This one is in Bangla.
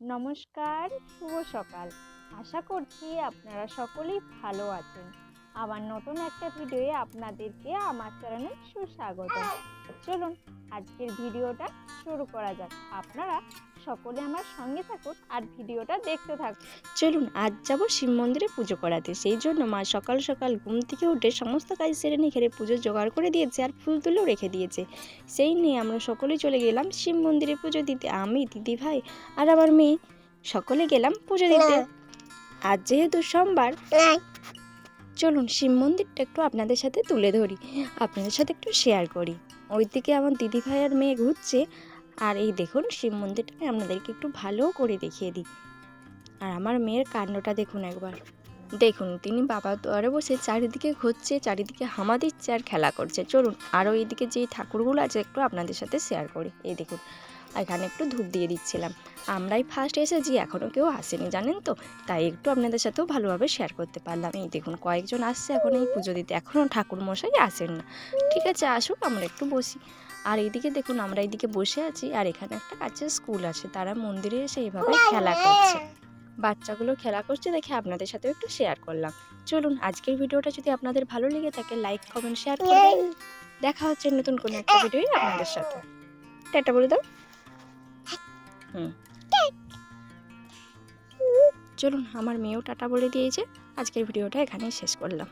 নমস্কার শুভ সকাল। আশা করছি আপনারা সকলেই ভালো আছেন। আবার নতুন একটা ভিডিওয়ে আপনাদেরকে আমার চ্যানেলে সুস্বাগত। চলুন আজকের ভিডিওটা শুরু করা যাক। আপনারা সকলে আমার সঙ্গে থাকুন আর ভিডিওটা দেখতে থাকুন। চলুন আজ যাব শিব মন্দিরে পুজো করাতে। সেই জন্য মা সকাল সকাল ঘুম থেকে উঠে সমস্ত কাজ সেরে নিয়ে খেলে পুজো জোগাড় করে দিয়েছে আর ফুল তুলেও রেখে দিয়েছে। সেই নিয়ে আমরা সকলেই চলে গেলাম শিব মন্দিরে পুজো দিতে। আমি দিদি ভাই আর আমার মেয়ে সকলে গেলাম পুজো দিতে। আজ যেহেতু সোমবার চলুন শিব মন্দিরটা একটু আপনাদের সাথে তুলে ধরি। আপনাদের সাথে একটু শেয়ার করি। ওইদিকে আমার দিদি ভাই আর মেয়ে ঘুরছে। আর এই দেখুন, শিব মন্দিরটা আমি আপনাদেরকে একটু ভালো করে দেখিয়ে দিই। আর আমার মেয়ের কাণ্ডটা দেখুন একবার। দেখুন, তিনি বাবা দুয়ারে বসে চারিদিকে ঘুরছে, চারিদিকে হামা দিচ্ছে আর খেলা করছে। চলুন আরও এইদিকে যেই ঠাকুরগুলো আছে একটু আপনাদের সাথে শেয়ার করি। এই দেখুন এখানে একটু ধূপ দিয়ে দিচ্ছিলাম। আমরাই ফার্স্ট এসেছি এখনও কেউ আসেনি জানেন তো? তাই একটু আপনাদের সাথেও ভালোভাবে শেয়ার করতে পারলাম। এই দেখুন কয়েকজন আসছে এখন এই পুজো দিতে। এখনও ঠাকুর মশাই আসেন না। ঠিক আছে আসুক আমরা একটু বসি। আর এইদিকে দেখুন আমরা এইদিকে বসে আছি আর এখানে একটা কাছের স্কুল আছে। তারা মন্দিরে এসে এইভাবে খেলা করছে। বাচ্চাগুলো খেলা করছে দেখে আপনাদের সাথেও একটু শেয়ার করলাম। চলুন আজকের ভিডিওটা যদি আপনাদের ভালো লেগে থাকে লাইক কমেন্ট শেয়ার করবেন। দেখা হচ্ছে নতুন কোনো একটা ভিডিও আপনাদের সাথে। টাটা বলে দাও। হুম। চলুন আমার মেয়েও টাটা বলে দিয়েছে। আজকের ভিডিওটা এখানেই শেষ করলাম।